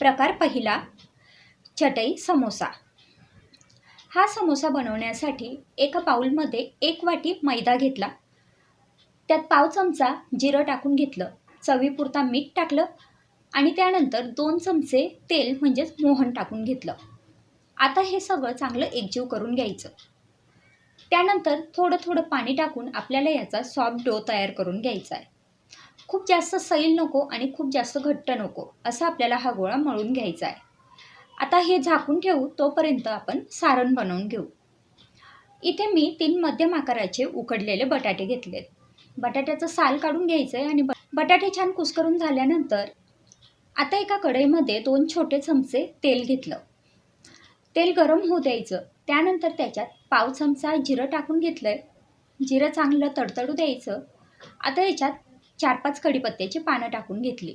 प्रकार पहिला चटई समोसा. हा समोसा बनवण्यासाठी एका पाऊलमध्ये एक वाटी मैदा घेतला. त्यात पाव चमचा जिरं टाकून घेतलं. चवीपुरता मीठ टाकलं आणि त्यानंतर दोन चमचे तेल म्हणजेच मोहन टाकून घेतलं. आता हे सगळं चांगलं एकजीव करून घ्यायचं. त्यानंतर थोडं थोडं पाणी टाकून आपल्याला याचा सॉफ्ट डो तयार करून घ्यायचा आहे. खूप जास्त सैल नको आणि खूप जास्त घट्ट नको असा आपल्याला हा गोळा मळून घ्यायचा आहे. आता हे झाकून ठेवू तोपर्यंत आपण सारण बनवून घेऊ. इथे मी तीन मध्यम आकाराचे उकडलेले बटाटे घेतलेत. बटाट्याचं साल काढून घ्यायचं आहे आणि ब बटाटे छान कुस्करून झाल्यानंतर आता एका कढईमध्ये दोन छोटे चमचे तेल घेतलं. तेल गरम होऊ द्यायचं. त्यानंतर त्याच्यात पाव चमचा जिरं टाकून घेतलं आहे जिरं चांगलं तडतडू द्यायचं. आता याच्यात चार पाच कढीपत्त्याची पानं टाकून घेतली.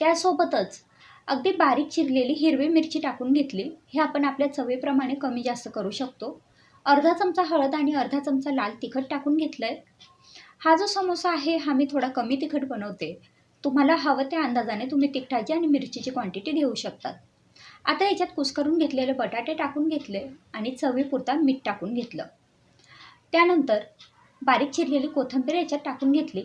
त्यासोबतच अगदी बारीक चिरलेली हिरवी मिरची टाकून घेतली. हे आपण आपल्या चवीप्रमाणे कमी जास्त करू शकतो. अर्धा चमचा हळद आणि अर्धा चमचा लाल तिखट टाकून घेतलं आहे हा जो समोसा आहे हा मी थोडा कमी तिखट बनवते. तुम्हाला हवं त्या अंदाजाने तुम्ही तिखटाची आणि मिरचीची क्वांटिटी घेऊ शकतात. आता याच्यात कुस्करून घेतलेले बटाटे टाकून घेतले आणि चवीपुरता मीठ टाकून घेतलं. त्यानंतर बारीक चिरलेली कोथिंबीर याच्यात टाकून घेतली.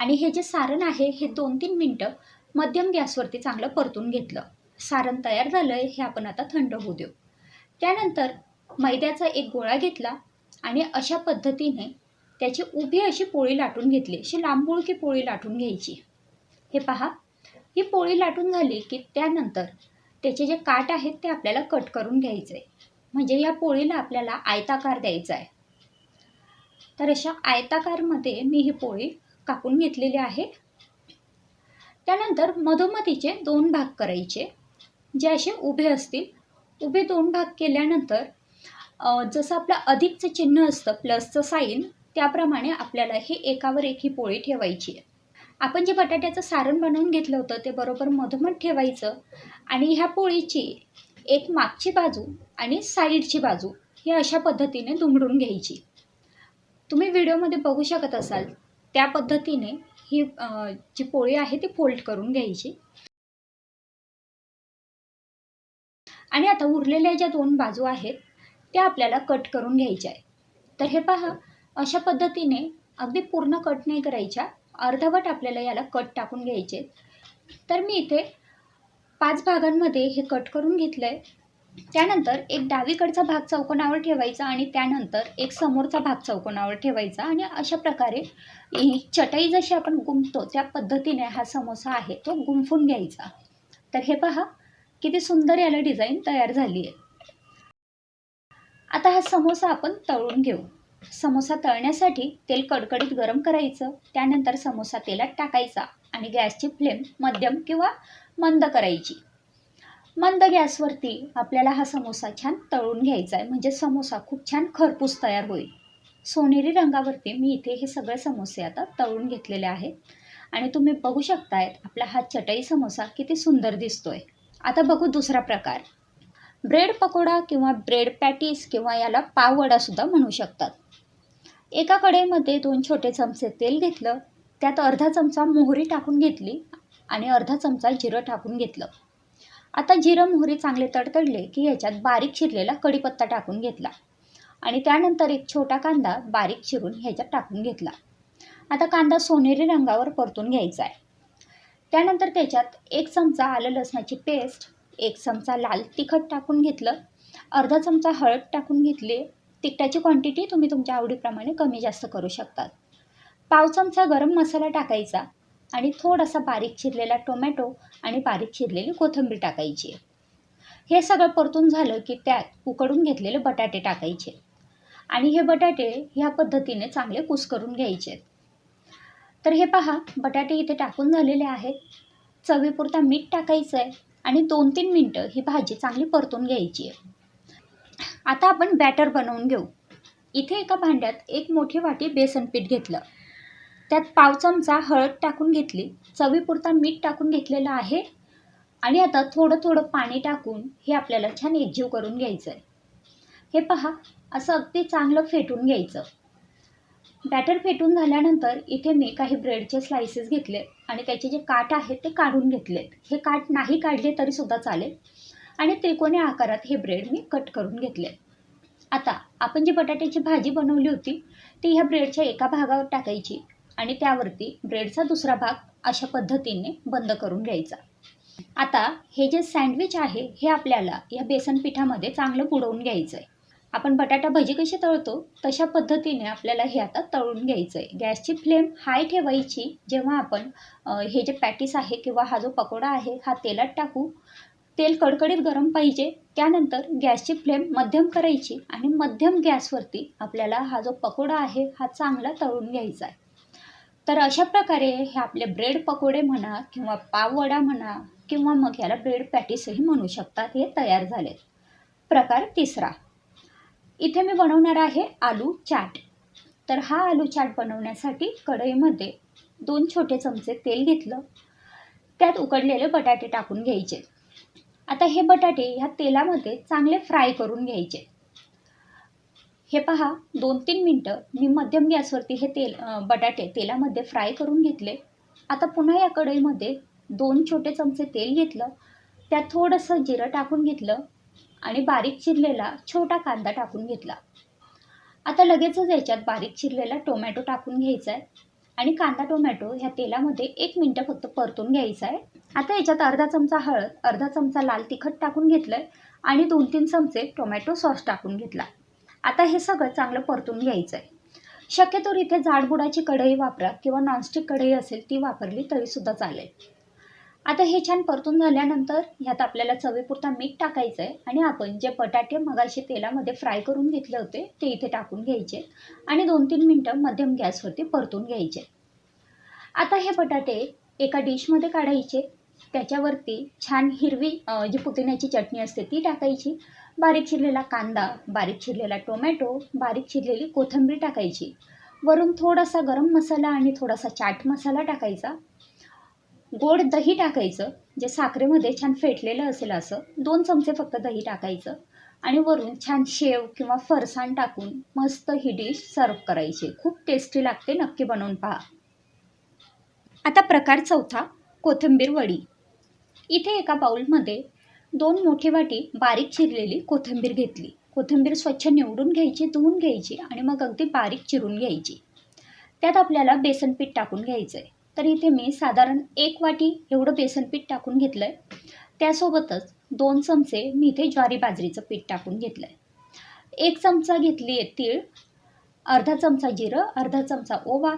आणि हे जे सारण आहे हे दोन तीन मिनटं मध्यम गॅसवरती चांगलं परतून घेतलं. सारण तयार झालं आहे हे आपण आता थंड होऊ देऊ. त्यानंतर मैद्याचा एक गोळा घेतला आणि अशा पद्धतीने त्याची उभी अशी पोळी लाटून घेतली. अशी लांबुळकी पोळी लाटून घ्यायची. हे पहा ही पोळी लाटून झाली की त्यानंतर त्याचे जे काट आहेत ते आपल्याला कट करून घ्यायचे. म्हणजे या पोळीला आपल्याला आयताकार द्यायचा आहे तर अशा आयताकारमध्ये मी ही पोळी कापून घेतलेले आहे. त्यानंतर मधोमधीचे दोन भाग करायचे जे असे उभे असतील. उभे दोन भाग केल्यानंतर जसं आपलं अधिकचं चिन्ह असतं प्लसचं साईन त्याप्रमाणे आपल्याला हे एकावर एक ही पोळी ठेवायची आहे. आपण जे बटाट्याचं सारण बनवून घेतलं होतं ते बरोबर मधोमध ठेवायचं आणि ह्या पोळीची एक मागची बाजू आणि साईडची बाजू ही अशा पद्धतीने दुमडून घ्यायची. तुम्ही व्हिडिओमध्ये बघू शकत असाल त्या पद्धतीने ही जी पोळी आहे ती फोल्ड करून घ्यायची. आणि आता उरलेल्या ज्या दोन बाजू आहेत त्या आपल्याला कट करून घ्यायच्या आहे तर हे पहा अशा पद्धतीने अगदी पूर्ण कट नाही करायच्या अर्धवट आपल्याला याला कट टाकून घ्यायचे तर मी इथे पाच भागांमध्ये हे कट करून घेतलं आहे त्यानंतर एक डावीकडचा भाग चौकोनावर ठेवायचा आणि त्यानंतर एक समोरचा भाग चौकोनावर ठेवायचा. आणि अशा प्रकारे ही चटई जशी आपण गुंफतो त्या पद्धतीने हा समोसा आहे तो गुंफून घ्यायचा. तर हे पहा किती सुंदर याला डिझाईन तयार झाली आहे. आता हा समोसा आपण तळून घेऊ. समोसा तळण्यासाठी तेल कडकडीत गरम करायचं त्यानंतर समोसा तेलात टाकायचा आणि गॅसची फ्लेम मध्यम किंवा मंद करायची. मंद गॅसवरती आपल्याला हा समोसा छान तळून घ्यायचा आहे. म्हणजे समोसा खूप छान खरपूस तयार होईल. सोनेरी रंगावरती मी इथे हे सगळे समोसे आता तळून घेतलेले आहेत. आणि तुम्ही बघू शकतायत आपला हा चटई समोसा किती सुंदर दिसतोय. आता बघू दुसरा प्रकार. ब्रेड पकोडा किंवा ब्रेड पॅटीस किंवा याला पाववडासुद्धा म्हणू शकतात. एका कडेमध्ये दोन छोटे चमचे तेल घेतलं त्यात अर्धा चमचा मोहरी टाकून घेतली आणि अर्धा चमचा जिरं टाकून घेतलं. आता जिरं मोहरी चांगले तडतडले की ह्याच्यात बारीक चिरलेला कढीपत्ता टाकून घेतला. आणि त्यानंतर एक छोटा कांदा बारीक चिरून ह्याच्यात टाकून घेतला. आता कांदा सोनेरी रंगावर परतून घ्यायचा आहे त्यानंतर त्याच्यात एक चमचा आलं लसणाची पेस्ट एक चमचा लाल तिखट टाकून घेतलं अर्धा चमचा हळद टाकून घेतली. तिखटाची क्वांटिटी तुम्ही तुमच्या आवडीप्रमाणे कमी जास्त करू शकतात. पाव चमचा गरम मसाला टाकायचा. आणि थोडासा बारीक चिरलेला टोमॅटो आणि बारीक चिरलेली कोथिंबीर टाकायची. हे सगळं परतून झालं की त्यात उकडून घेतलेले बटाटे टाकायचे. आणि हे बटाटे ह्या पद्धतीने चांगले कुस करून घ्यायचे. तर हे पहा बटाटे इथे टाकून झालेले आहेत. चवीपुरता मीठ टाकायचं आहे आणि दोन तीन मिनटं ही भाजी चांगली परतून घ्यायची. आहे आता आपण बॅटर बनवून घेऊ. इथे एका भांड्यात एक मोठी वाटी बेसन पीठ घेतलं. त्यात पाव चमचा हळद टाकून घेतली. चवीपुरता मीठ टाकून घेतलेलं आहे. आणि आता थोडं थोडं पाणी टाकून हे आपल्याला छान एकजीव करून घ्यायचं आहे हे पहा असं अगदी चांगलं फेटून घ्यायचं. बॅटर फेटून झाल्यानंतर इथे मी काही ब्रेडचे स्लायसेस घेतले आणि त्याचे जे काठ आहेत ते काढून घेतलेत. हे काट नाही काढले तरी सुद्धा चालेल. आणि त्रिकोणी आकारात हे ब्रेड मी कट करून घेतले. आता आपण जी बटाट्याची भाजी बनवली होती ती ह्या ब्रेडच्या एका भागावर टाकायची. आणि त्यावरती ब्रेडचा दुसरा भाग अशा पद्धतीने बंद करून घ्यायचा. आता हे जे सँडविच आहे हे आपल्याला या बेसन पिठामध्ये चांगलं बुडवून घ्यायचं आहे आपण बटाटा भजी कशी तळतो तशा पद्धतीने आपल्याला हे आता तळून घ्यायचं आहे गॅसची फ्लेम हाय ठेवायची. जेव्हा आपण हे जे पॅटीस आहे किंवा हा जो पकोडा आहे हा तेलात टाकू तेल कडकडीत गरम पाहिजे. त्यानंतर गॅसची फ्लेम मध्यम करायची आणि मध्यम गॅसवरती आपल्याला हा जो पकोडा आहे हा चांगला तळून घ्यायचा आहे तर अशा प्रकारे हे आपले ब्रेड पकोडे म्हणा किंवा पाववडा म्हणा किंवा मग याला ब्रेड पॅटीसही म्हणू शकतात हे तयार झालेत. प्रकार तिसरा. इथे मी बनवणार आहे आलू चाट. तर हा आलू चाट बनवण्यासाठी कढईमध्ये दोन छोटे चमचे तेल घेतलं. त्यात उकडलेले बटाटे टाकून घ्यायचे. आता हे बटाटे ह्या तेलामध्ये चांगले फ्राय करून घ्यायचे. हे पहा दोन तीन मिनटं मी मध्यम गॅसवरती हे तेल बटाटे तेलामध्ये फ्राय करून घेतले. आता पुन्हा या कढईमध्ये दोन छोटे चमचे तेल घेतलं. त्यात थोडंसं जिरं टाकून घेतलं आणि बारीक चिरलेला छोटा कांदा टाकून घेतला. आता लगेचच याच्यात बारीक चिरलेला टोमॅटो टाकून घ्यायचा आहे आणि कांदा टोमॅटो ह्या तेलामध्ये एक मिनटं फक्त परतून घ्यायचा आहे आता याच्यात अर्धा चमचा हळद अर्धा चमचा लाल तिखट टाकून घेतलं आहे आणि दोन तीन चमचे टोमॅटो सॉस टाकून घेतला. आता हे सगळं चांगलं परतून घ्यायचं आहे शक्यतो इथे जाडबुडाची कढई वापरा किंवा नॉनस्टिक कढई असेल ती वापरली तरीसुद्धा चालेल. आता हे छान परतून झाल्यानंतर ह्यात आपल्याला चवीपुरता मीठ टाकायचं आहे आणि आपण जे बटाटे मगाशी तेलामध्ये फ्राय करून घेतले होते ते इथे टाकून घ्यायचे आणि दोन तीन मिनटं मध्यम गॅसवरती परतून घ्यायचे. आता हे बटाटे एका डिशमध्ये काढायचे त्याच्यावरती छान हिरवी जी पुदिन्याची चटणी असते ती टाकायची. बारीक चिरलेला कांदा बारीक चिरलेला टोमॅटो बारीक चिरलेली कोथिंबीर टाकायची. वरून थोडासा गरम मसाला आणि थोडासा चाट मसाला टाकायचा. गोड दही टाकायचं जे साखरेमध्ये छान फेटलेलं असेल असं. दोन चमचे फक्त दही टाकायचं. आणि वरून छान शेव किंवा फरसाण टाकून मस्त ही डिश सर्व करायची. खूप टेस्टी लागते नक्की बनवून पहा. आता प्रकार चौथा कोथिंबीर वडी. इथे एका बाउलमध्ये दोन मोठी वाटी बारीक चिरलेली कोथिंबीर घेतली. कोथिंबीर स्वच्छ निवडून घ्यायची धुवून घ्यायची आणि मग अगदी बारीक चिरून घ्यायची. त्यात आपल्याला बेसन पीठ टाकून घ्यायचं आहे तर इथे मी साधारण एक वाटी एवढं बेसन पीठ टाकून घेतलं आहे त्यासोबतच दोन चमचे मी इथे ज्वारी बाजरीचं पीठ टाकून घेतलं आहे एक चमचा घेतली आहे तीळ अर्धा चमचा जिरं अर्धा चमचा ओवा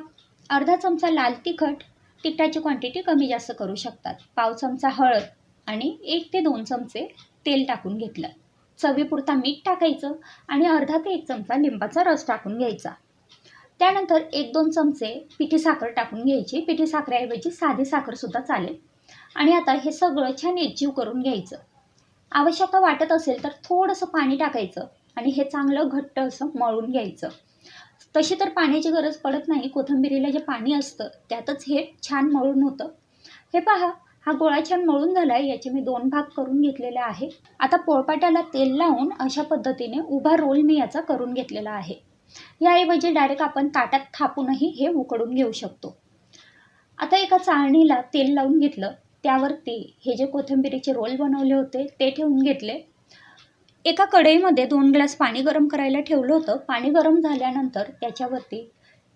अर्धा चमचा लाल तिखट तिखटाची क्वांटिटी कमी जास्त करू शकतात. पाव चमचा हळद आणि एक ते दोन चमचे तेल टाकून घेतलं. चवीपुरता मीठ टाकायचं आणि अर्धा ते एक चमचा लिंबाचा रस टाकून घ्यायचा. त्यानंतर एक दोन चमचे पिठी साखर टाकून घ्यायची. पिठी साखरेऐवजी साधी साखरसुद्धा चालेल. आणि आता हे सगळं छान एकजीव करून घ्यायचं. आवश्यकता वाटत असेल तर थोडंसं पाणी टाकायचं आणि हे चांगलं घट्ट असं मळून घ्यायचं. तशी तर पाण्याची गरज पडत नाही. कोथिंबिरीला जे पाणी असतं त्यातच हे छान मळून होतं. हे पहा हा गोळा छान मळून झाला आहे याचे मी दोन भाग करून घेतलेले आहे. आता पोळपाट्याला तेल लावून अशा पद्धतीने उभा रोल मी याचा करून घेतलेला आहे. याऐवजी डायरेक्ट आपण ताटात थापूनही हे उकडून घेऊ शकतो. आता एका चाळणीला तेल लावून घेतलं. त्यावरती हे जे कोथिंबिरीचे रोल बनवले होते ते ठेवून घेतले. एका कढईमध्ये दोन ग्लास पाणी गरम करायला ठेवलं होतं. पाणी गरम झाल्यानंतर त्याच्यावरती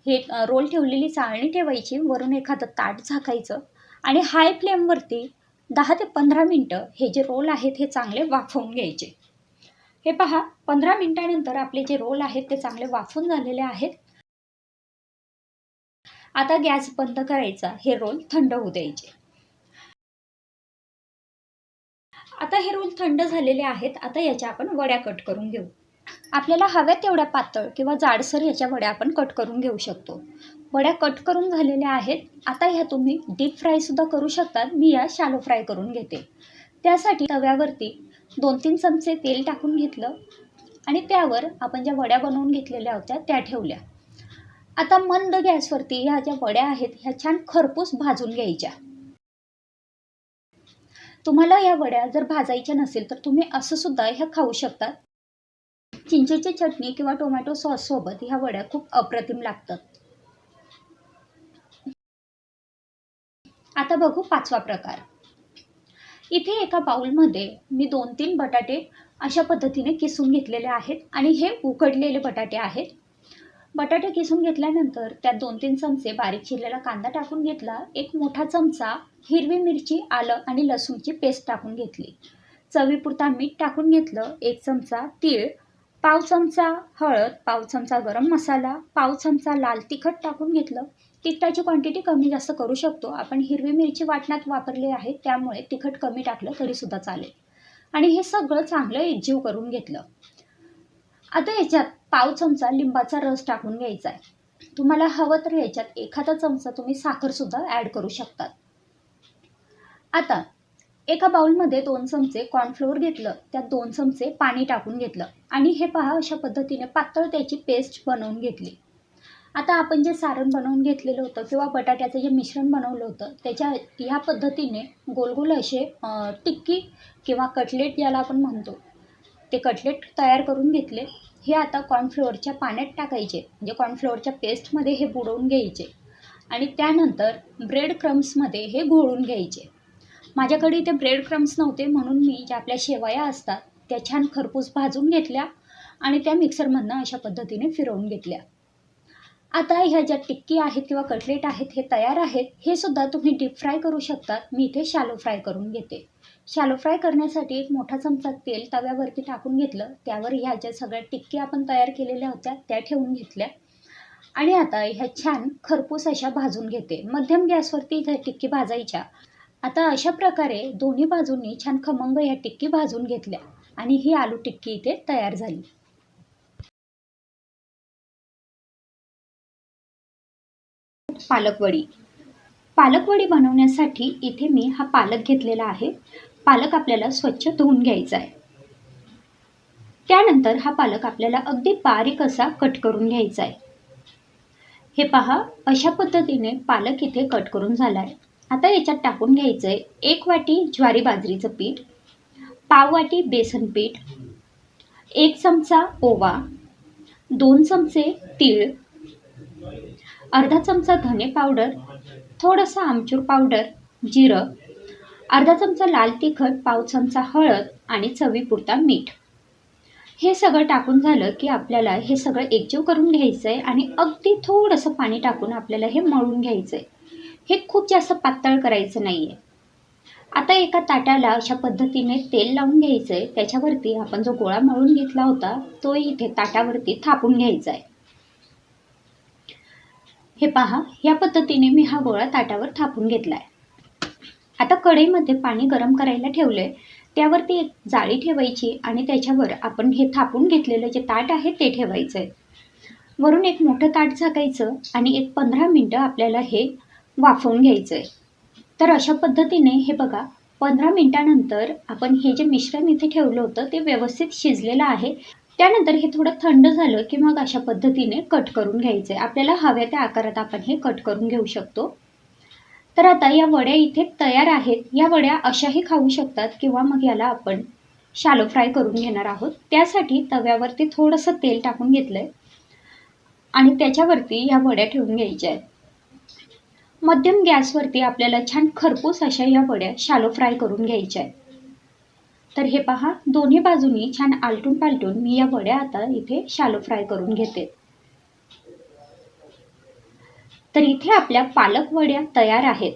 हे रोल ठेवलेली चाळणी ठेवायची. वरून एखादं ताट झाकायचं आणि हाय फ्लेमवरती दहा ते पंधरा मिनटं हे जे रोल आहेत हे चांगले वाफवून घ्यायचे. हे पहा पंधरा मिनटानंतर आपले जे रोल आहेत ते चांगले वाफून झालेले आहेत. आता गॅस बंद करायचा. हे रोल थंड होऊ द्यायचे. आता हे रोल थंड झालेले आहेत आता याच्या आपण वड्या कट करून घेऊ. आपल्याला हव्या तेवढ्या पातळ किंवा जाडसर ह्याच्या वड्या आपण कट करून घेऊ शकतो. वड्या कट करून झालेल्या आहेत आता ह्या तुम्ही डीप फ्रायसुद्धा करू शकतात मी या शालो फ्राय करून घेते. त्यासाठी तव्यावरती दोन तीन चमचे तेल टाकून घेतलं आणि त्यावर आपण ज्या वड्या बनवून घेतलेल्या होत्या त्या ठेवल्या. आता मंद गॅसवरती ह्या ज्या वड्या आहेत ह्या छान खरपूस भाजून घ्यायच्या. तुम्हाला या वड्या जर भाजायच्या नसेल तर तुम्ही असं सुद्धा ह्या खाऊ शकतात. चिंचेची चटणी किंवा टोमॅटो सॉस सोबत ह्या वड्या खूप अप्रतिम लागतात. आता बघू पाचवा प्रकार. इथे एका बाउलमध्ये मी दोन तीन बटाटे अशा पद्धतीने किसून घेतलेले आहेत आणि हे उकडलेले बटाटे आहेत. बटाटे किसून घेतल्यानंतर त्यात दोन तीन चमचे बारीक चिरलेला कांदा टाकून घेतला. एक मोठा चमचा हिरवी मिरची आलं आणि लसूणची पेस्ट टाकून घेतली. चवीपुरता मीठ टाकून घेतलं. एक चमचा तीळ पाव चमचा हळद पाव चमचा गरम मसाला पाव चमचा लाल तिखट टाकून घेतलं. तिखटाची क्वांटिटी कमी जास्त करू शकतो. आपण हिरवी मिरची वाटणात वापरली आहे त्यामुळे तिखट कमी टाकलं तरीसुद्धा चालेल. आणि हे सगळं चांगलं एकजीव करून घेतलं. आता याच्यात पाव चमचा लिंबाचा रस टाकून घ्यायचा आहे. तुम्हाला हवं तर याच्यात एखादा चमचा तुम्ही साखरसुद्धा ॲड करू शकतात. आता एका बाउलमध्ये दोन चमचे कॉर्नफ्लोअर घेतलं त्यात दोन चमचे पाणी टाकून घेतलं आणि हे पहा अशा पद्धतीने पातळ त्याची पेस्ट बनवून घेतली. आता आपण जे सारण बनवून घेतलेलं होतं किंवा बटाट्याचं जे मिश्रण बनवलं होतं त्याच्या ह्या पद्धतीने गोल गोल असे टिक्की किंवा कटलेट ज्याला आपण म्हणतो ते कटलेट तयार करून घेतले. हे आता कॉर्नफ्लोअरच्या पाण्यात टाकायचे. म्हणजे कॉर्नफ्लोअरच्या पेस्टमध्ये हे बुडवून घ्यायचे. आणि त्यानंतर ब्रेड क्रम्समध्ये हे घोळून घ्यायचे. माझ्याकडे इथे ब्रेड क्रम्स नव्हते म्हणून मी ज्या आपल्या शेवया असतात त्या छान खरपूस भाजून घेतल्या आणि त्या मिक्सरमधनं अशा पद्धतीने फिरवून घेतल्या. आता ह्या ज्या टिक्की आहेत किंवा कटलेट आहेत हे तयार आहेत हे सुद्धा तुम्ही डीप फ्राय करू शकतात मी इथे शॅलो फ्राय करून घेते. शॅलो फ्राय करण्यासाठी एक मोठा चमचा तेल तव्यावरती टाकून घेतलं. त्यावर ह्या ज्या सगळ्या टिक्की आपण तयार केलेल्या होत्या त्या ठेवून घेतल्या. आणि आता ह्या छान खरपूस अशा भाजून घेते. मध्यम गॅसवरती ह्या टिक्की भाजायच्या. आता अशा प्रकारे दोन्ही बाजूंनी छान खमंग ह्या टिक्की भाजून घेतल्या आणि ही आलू टिक्की इथे तयार झाली. पालकवडी. पालकवडी बनवण्यासाठी इथे मी हा पालक घेतलेला आहे. पालक आपल्याला स्वच्छ धुवून घ्यायचा आहे. त्यानंतर हा पालक आपल्याला अगदी बारीक असा कट करून घ्यायचा आहे. हे पहा अशा पद्धतीने पालक इथे कट करून झाला आहे आता याच्यात टाकून घ्यायचं आहे एक वाटी ज्वारी बाजरीचं पीठ पाव वाटी बेसन पीठ एक चमचा ओवा दोन चमचे तीळ अर्धा चमचा धने पावडर थोडंसं आमचूर पावडर जिरं अर्धा चमचा लाल तिखट पाव चमचा हळद आणि चवीपुरता मीठ. हे सगळं टाकून झालं की आपल्याला हे सगळं एकजीव करून घ्यायचं आहे आणि अगदी थोडंसं पाणी टाकून आपल्याला हे मळून घ्यायचं आहे हे खूप जास्त पातळ करायचं नाही आहे आता एका ताटाला अशा पद्धतीने तेल लावून घ्यायचं आहे त्याच्यावरती आपण जो गोळा मळून घेतला होता तो इथे ताटावरती थापून घ्यायचा आहे हे पहा या पद्धतीने मी हा गोळा ताटावर थापून घेतला आहे आता कढईमध्ये पाणी गरम करायला ठेवलं आहे त्यावरती एक जाळी ठेवायची आणि त्याच्यावर आपण हे थापून घेतलेलं जे ताट आहे ते ठेवायचं आहे वरून एक मोठं ताट झाकायचं आणि एक पंधरा मिनटं आपल्याला हे वाफवून घ्यायचं आहे तर अशा पद्धतीने हे बघा पंधरा मिनटानंतर आपण हे जे मिश्रण इथे ठेवलं होतं ते व्यवस्थित शिजलेलं आहे. त्यानंतर हे थोडं थंड झालं की मग अशा पद्धतीने कट करून घ्यायचं आहे आपल्याला हव्या त्या आकारात आपण हे कट करून घेऊ शकतो. तर आता या वड्या इथे तयार आहेत. या वड्या अशाही खाऊ शकतात किंवा मग याला आपण शालो फ्राय करून घेणार आहोत. त्यासाठी तव्यावरती थोडंसं तेल टाकून घेतलं आहे आणि त्याच्यावरती या वड्या ठेवून घ्यायच्या आहेत. मध्यम गॅसवरती आपल्याला छान खरपूस अशा या वड्या शालो फ्राय करून घ्यायच्या आहेत. तर हे पहा दोन्ही बाजूनी छान आलटून पालटून मी या वड्या आता इथे शालो फ्राय करून घेते. तर इथे आपल्या पालक वड्या तयार आहेत.